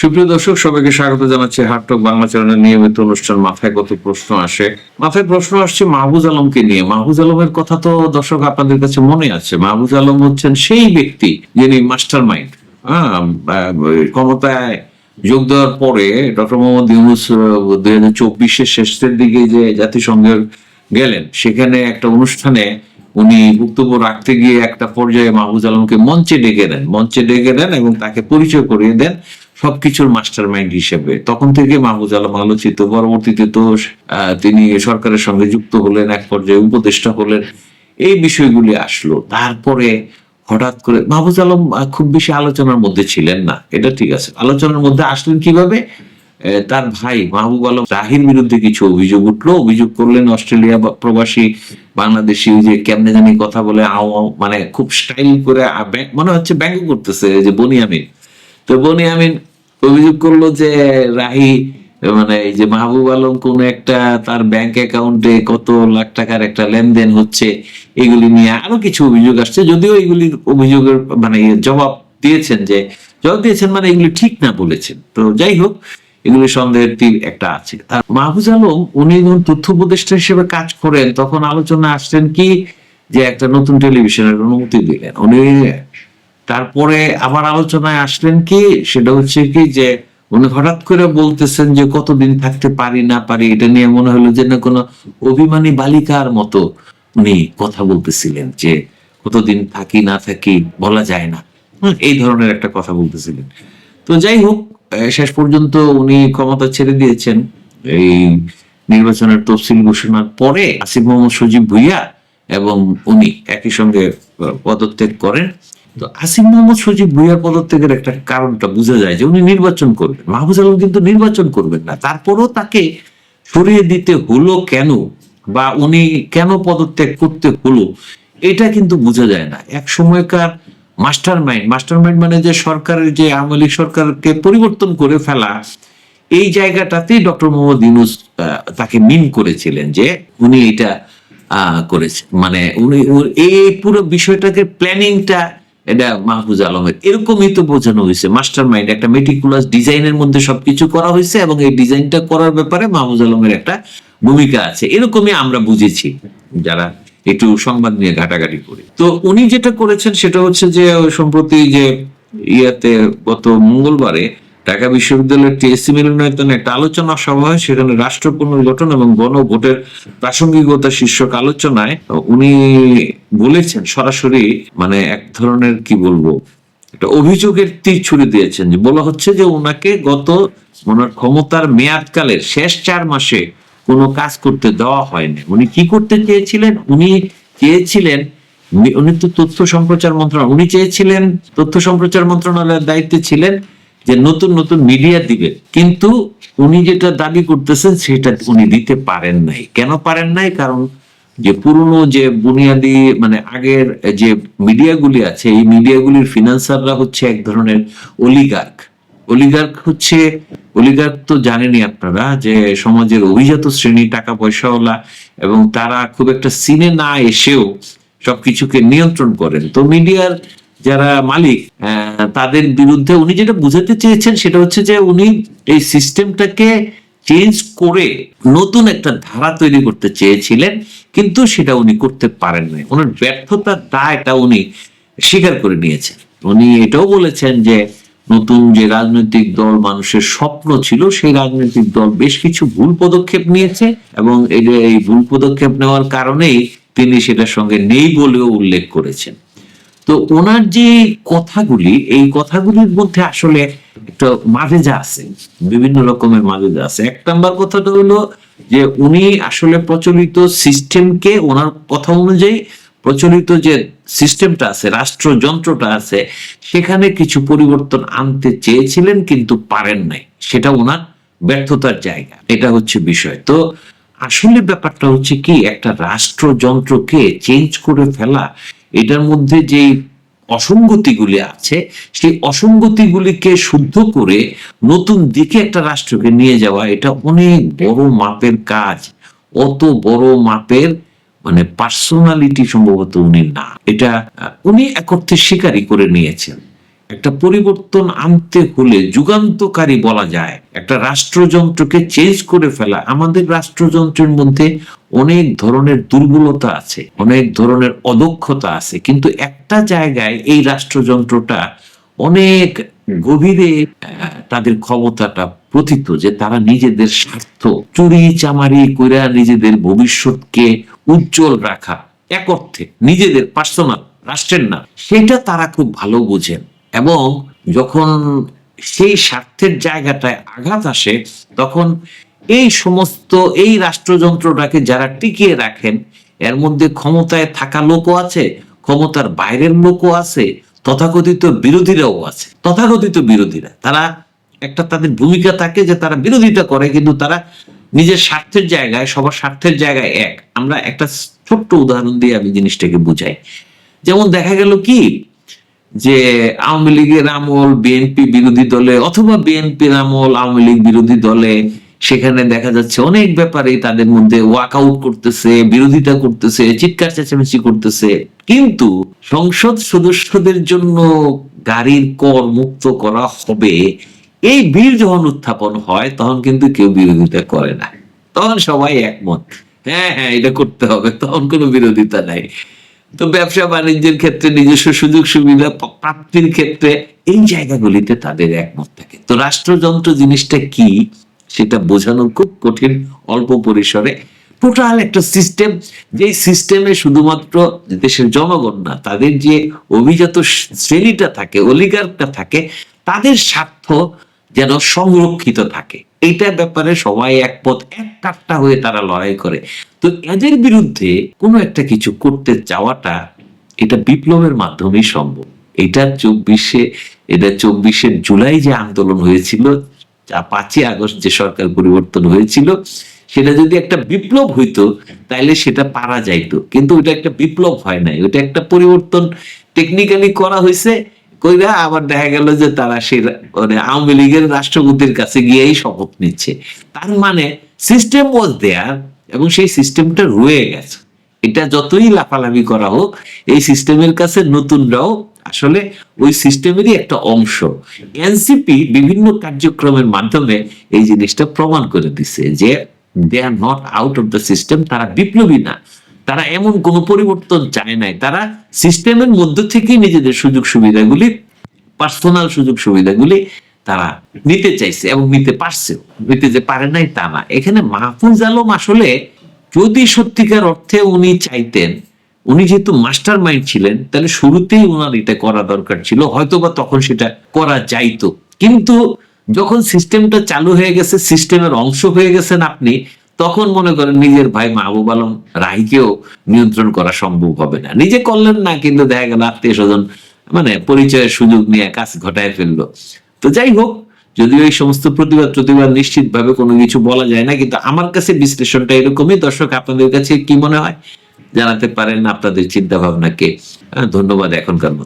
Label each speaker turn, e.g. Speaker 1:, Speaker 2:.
Speaker 1: সুপ্রিয় দর্শক, সবাইকে স্বাগত জানাচ্ছি হাটটক বাংলা চ্যানেলের নিয়মিত অনুষ্ঠান। মাথায় কত প্রশ্ন আসে? মাথায় প্রশ্ন আসছে মাহবুজ আলমকে নিয়ে। মাহবুজ আলমের কথা তো দর্শক আপনাদের কাছে মনে আছে। মাহবুজ আলম হচ্ছেন সেই ব্যক্তি যিনি মাস্টার মাইন্ড হ্যাঁ ক্ষমতায় যোগ দেওয়ার পরে ডক্টর মোহাম্মদ ইউনুস দুই হাজার চব্বিশের শেষের দিকে যে জাতিসংঘের গেলেন, সেখানে একটা অনুষ্ঠানে উনি বক্তব্য রাখতে গিয়ে একটা পর্যায়ে মাহবুজ আলমকে মঞ্চে ডেকে দেন। মঞ্চে ডেকে দেন এবং তাকে পরিচয় করিয়ে দেন। সবকিছুর মাস্টার মাইন্ড হিসেবে। তখন থেকে মাহবুজ আলম আলোচিত। পরবর্তীতে তো তিনি সরকারের সঙ্গে যুক্ত হলেন, এক পর্যায়ে উপদেষ্টা হলেন। এই বিষয়গুলি আসলো। তারপরে হঠাৎ করে মাহবুজ আলম খুব বেশি আলোচনার মধ্যে ছিলেন না। এটা ঠিক আছে। আলোচনার মধ্যে আসলেন কীভাবে? তার ভাই মাহবুব আলম রাহির বিরুদ্ধে কিছু অভিযোগ উঠল। অভিযোগ করলেন, অস্ট্রেলিয়া প্রবাসী বাংলাদেশি যে কেমনে জানি কথা বলে, আও মানে খুব স্টাইল করে মনে হচ্ছে ব্যঙ্গ করতেছে যে বনিয়ামিন। তো বনিয়ামিন অভিযোগ করল যে রাহি মানে এই যে মাহবুব আলম কোন একটা তার ব্যাংক অ্যাকাউন্টে কত লাখ টাকার একটা লেনদেন হচ্ছে, এগুলি নিয়ে আরও কিছু অভিযোগ আসছে। যদিও এগুলির অভিযোগের মানে জবাব দিয়েছেন যে, জবাব দিয়েছেন মানে এগুলি ঠিক না বলেছেন। তো যাই হোক, এগুলি সন্দেহের তীর একটা আছে। আর মাহফুজ আলম, উনি যখন তথ্য উপদেষ্টা হিসেবে কাজ করেন, তখন আলোচনা আসছেন কি, যে একটা নতুন টেলিভিশনের অনুমতি দিলেন। উনি তারপরে আবার আলোচনায় আসলেন কি? সেটা হচ্ছে কি যে উনি হঠাৎ করে বলতেছেন যে কতদিন থাকতে পারি না পারি, এটা নিয়ে মনে হলো যে না কোনো অভিমানী বালিকার মতো উনি কথা বলতেছিলেন যে কতদিন থাকি না থাকি বলা যায় না। এই ধরনের একটা কথা বলতেছিলেন। তো যাই হোক শেষ পর্যন্ত উনি ক্ষমতা ছেড়ে দিয়েছেন। এই নির্বাচনের তফসিল ঘোষণার পরে আসিফ মোহাম্মদ সজীব ভুইয়া এবং উনি একই সঙ্গে পদত্যাগ করেন। তো আসিফ মোহাম্মদ সজীব ভুইয়ার পদত্যাগের একটা কারণটা বোঝা যায় যে উনি নির্বাচন করবেন। মাহবুজ আলম কিন্তু নির্বাচন করবেন না। তারপরও তাকে সরিয়ে দিতে হলো কেন বা উনি কেন পদত্যাগ করতে হলো এটা কিন্তু বোঝা যায় না। এক সময়কার মাস্টার মাইন্ড মাস্টার মাইন্ড মানে যে সরকারের যে আওয়ামী লীগ সরকারকে পরিবর্তন করে ফেলা এই জায়গাটাতেই ডক্টর মোহাম্মদ ইউনুস তাকে মিন করেছিলেন যে উনি এটা আহ, করেছেন। মানে উনি এই পুরো বিষয়টাকে প্ল্যানিংটা এটা মাহফুজ আলমের এরকমই তো বোঝানো হয়েছে। মাস্টার মাইন্ড একটা মেটিকুলাস ডিজাইনের মধ্যে সবকিছু করা হয়েছে এবং এই ডিজাইনটা করার ব্যাপারে মাহফুজ আলমের একটা ভূমিকা আছে। এরকমই আমরা বুঝেছি, যারা একটু সংবাদ নিয়ে ঘাটাঘাটি করি। তো উনি যেটা করেছেন সেটা হচ্ছে যে, সম্প্রতি যে ইয়াতে গত মঙ্গলবারে ঢাকা বিশ্ববিদ্যালয়ের টিএসসি মিলনায়তনে একটা আলোচনা সভা হয়, সেখানে রাষ্ট্র পুনর্গঠন এবং গণভোটের প্রাসঙ্গিকতা শীর্ষক আলোচনায় উনি বলেছেন, সরাসরি মানে এক ধরনের কি বলব, একটা অভিযোগের তীর ছুড়ে দিয়েছেন যে বলা হচ্ছে যে ওনাকে গত ওনার ক্ষমতার মেয়াদকালের শেষ চার মাসে কোনো কাজ করতে দেওয়া হয়নি। উনি কি করতে চেয়েছিলেন? উনি চেয়েছিলেন, উনি- তো তথ্য সম্প্রচার মন্ত্রণালয় উনি চেয়েছিলেন তথ্য সম্প্রচার মন্ত্রণালয়ের দায়িত্বে ছিলেন যে নতুন নতুন মিডিয়া দিবেন কিন্তু উনি যেটা দাবি করতেছেন, সেটা উনি দিতে পারেন নাই। কেন পারেন নাই? কারণ যে পুরনো যে বুনিয়াদি মানে আগের যে মিডিয়াগুলি আছে, এই মিডিয়াগুলির ফিনান্সাররা হচ্ছে এক ধরনের অলিগার্ক অলিগার্ক হচ্ছে অলিগার্ক তো জানেনই আপনারা, যে সমাজের অভিজাত শ্রেণি টাকা পয়সাওয়ালা এবং তারা খুব একটা সিনে না এসেও সবকিছুকে নিয়ন্ত্রণ করেন। তো মিডিয়ার যারা মালিক তাদের বিরুদ্ধে উনি যেটা বুঝাতে চেয়েছেন সেটা হচ্ছে যে উনি এই সিস্টেমটাকে চেঞ্জ করে নতুন একটা ধারা তৈরি করতে চেয়েছিলেন, কিন্তু সেটা উনি করতে পারেন নাই। ওনার ব্যর্থতার দায়টা উনি স্বীকার করে নিয়েছেন। উনি এটাও বলেছেন যে নতুন যে রাজনৈতিক দল মানুষের স্বপ্ন ছিল, সেই রাজনৈতিক দল বেশ কিছু ভুল পদক্ষেপ নিয়েছে এবং এই ভুল পদক্ষেপ নেওয়ার কারণেই তিনি সেটার সঙ্গে নেই বলেও উল্লেখ করেছেন। তো ওনার যে কথাগুলি, এই কথাগুলির মধ্যে আসলে একটা মাজেজা আছে, বিভিন্ন রকমের মাজেজা আছে। এক নাম্বার কথাটা হলো যে, উনি আসলে প্রচলিত সিস্টেমকে, ওনার কথা অনুযায়ী প্রচলিত যে সিস্টেমটা আছে, রাষ্ট্রযন্ত্রটা আছে, সেখানে কিছু পরিবর্তন আনতে চেয়েছিলেন কিন্তু পারেন নাই। সেটা ওনার ব্যর্থতার জায়গা। এটা হচ্ছে বিষয়। তো আসলে ব্যাপারটা হচ্ছে কি, একটা রাষ্ট্রযন্ত্রকে চেঞ্জ করে ফেলা এটার মধ্যে যে অসঙ্গতিগুলি আছে, সেই অসঙ্গতিগুলিকে শুদ্ধ করে নতুন দিকে একটা রাষ্ট্রকে নিয়ে যাওয়া, এটা অনেক বড় মাপের কাজ। অত বড় মাপের মানে পার্সোনালিটি সম্ভবত উনি না। এটা উনি এক অর্থে স্বীকারই করে নিয়েছেন। একটা পরিবর্তন আনতে হলে যুগান্তকারী বলা যায়, একটা রাষ্ট্রযন্ত্রকে চেঞ্জ করে ফেলা। আমাদের রাষ্ট্রযন্ত্রের মধ্যে অনেক ধরনের দুর্বলতা আছে, অনেক ধরনের অদক্ষতা আছে, কিন্তু একটা জায়গায় এই রাষ্ট্রযন্ত্রটা অনেক গভীরে তাদের ক্ষমতাটা প্রথিত যে তারা নিজেদের স্বার্থ চুরি চামারি কইরা নিজেদের ভবিষ্যৎকে উজ্জ্বল রাখা এক অর্থে নিজেদের পার্সোনাল, রাষ্ট্রের না, সেটা তারা খুব ভালো বোঝেন। এবং যখন সেই স্বার্থের জায়গাটায় আঘাত আসে, তখন এই সমস্ত, এই রাষ্ট্রযন্ত্রটাকে যারা টিকিয়ে রাখেন, এর মধ্যে ক্ষমতায় থাকা লোকও আছে, ক্ষমতার বাইরের লোকও আছে, তথাকথিত বিরোধীরাও আছে। তথাকথিত বিরোধীরা, তারা একটা তাদের ভূমিকা থাকে যে তারা বিরোধিতা করে, কিন্তু তারা নিজের স্বার্থের জায়গায়, সবার স্বার্থের জায়গায় এক। আমরা একটা ছোট্ট উদাহরণ দিয়ে আমি জিনিসটাকে বুঝাই। যেমন দেখা গেল কি, যে আওয়ামী লীগের আমল, বিএনপি বিরোধী দলে, অথবা বিএনপির আমল আওয়ামী লীগ বিরোধী দলে সেখানে দেখা যাচ্ছে অনেক ব্যাপারে তাদের মধ্যে ওয়াক আউট করতেছে, বিরোধিতা করতেছে, চিৎকার চেঁচামেচি করতেছে। কিন্তু সংসদ সদস্যদের জন্য গাড়ির কর মুক্ত করা হবে, এই বিল যখন উত্থাপন হয়, তখন কিন্তু কেউ বিরোধিতা করে না। তখন সবাই একমত। হ্যাঁ হ্যাঁ এটা করতে হবে, তখন কোনো বিরোধিতা নাই। তো ব্যবসা বাণিজ্যের ক্ষেত্রে, নিজস্ব সুযোগ সুবিধা প্রাপ্তির ক্ষেত্রে এই জায়গাগুলিতে তাদের একমত থাকে। তো রাষ্ট্রযন্ত্র জিনিসটা কি? সেটা বোঝানো খুব কঠিন, অল্প পরিসরে। টোটাল একটা সিস্টেম যেই সিস্টেমে শুধুমাত্র দেশের জনগণ না, তাদের যে অভিজাত শ্রেণীটা থাকে অলিগারটা থাকে, তাদের স্বার্থ যেন সংরক্ষিত থাকে। এইটার ব্যাপারে সবাই একপথ এক কাট্টা হয়ে তারা লড়াই করে। তো এদের বিরুদ্ধে কোনো একটা কিছু করতে চাওয়াটা এটা বিপ্লবের মাধ্যমেই সম্ভব। এটা চব্বিশে এটা চব্বিশে জুলাই যে আন্দোলন হয়েছিল পাঁচই আগস্ট যে সরকার পরিবর্তন হয়েছিল, সেটা যদি একটা বিপ্লব হইতো, তাইলে সেটা পারা যাইতো। কিন্তু ওটা একটা বিপ্লব হয় নাই। ওটা একটা পরিবর্তন টেকনিক্যালি করা হয়েছে কইরা আবার দেখা গেল যে তারা সেই মানে আওয়ামী লীগের রাষ্ট্রপতির কাছে গিয়েই শপথ নিচ্ছে। তার মানে সিস্টেম ওয়াজ দেয়ার এবং সেই সিস্টেমটা রয়ে গেছে। এটা যতই লাফালাফি করা হোক, এই সিস্টেমের কাছে নতুনরাও আসলে ওই সিস্টেমেরই একটা অংশ। এনসিপি বিভিন্ন কার্যক্রমের মাধ্যমে এই জিনিসটা প্রমাণ করে দিছে যে they are not out of the system তারা বিপ্লবী না। তারা এমন কোনো পরিবর্তন চায় নাই। তারা সিস্টেমের মধ্য থেকেই নিজেদের সুযোগ সুবিধাগুলি পার্সোনাল সুযোগ সুবিধাগুলি তারা নিতে চাইছে এবং নিতে পারছেও। নিতে যে পারে নাই তা না। এখানে মাহফুজ আলম আসলে যদি সত্যিকার অর্থে উনি চাইতেন, উনি যেহেতু মাস্টার মাইন্ড ছিলেন, তাহলে শুরুতেই ওনার এটা করা দরকার ছিল হয়তো বা তখন সেটা করা যাইতো। কিন্তু যখন সিস্টেমটা চালু হয়ে গেছে, সিস্টেমের অংশ হয়ে গেছেন আপনি, তখন মনে করেন নিজের ভাই মাহবুব আলম রায়কেও নিয়ন্ত্রণ করা সম্ভব হবে না। নিজে করলেন না, কিন্তু দেখা গেল আত্মীয় স্বজন মানে পরিচয়ের সুযোগ নিয়ে কাজ ঘটায় ফেলল। তো যাই হোক যদিও এই সমস্ত প্রতিবাদ প্রতিবাদ নিশ্চিত ভাবে কোনো কিছু বলা যায় না, কিন্তু আমার কাছে বিশ্লেষণটা এরকমই। দর্শক, আপনাদের কাছে কি মনে হয়? জানাতে পারেন আপনাদের চিন্তা ভাবনাকে ধন্যবাদ এখনকার মতো।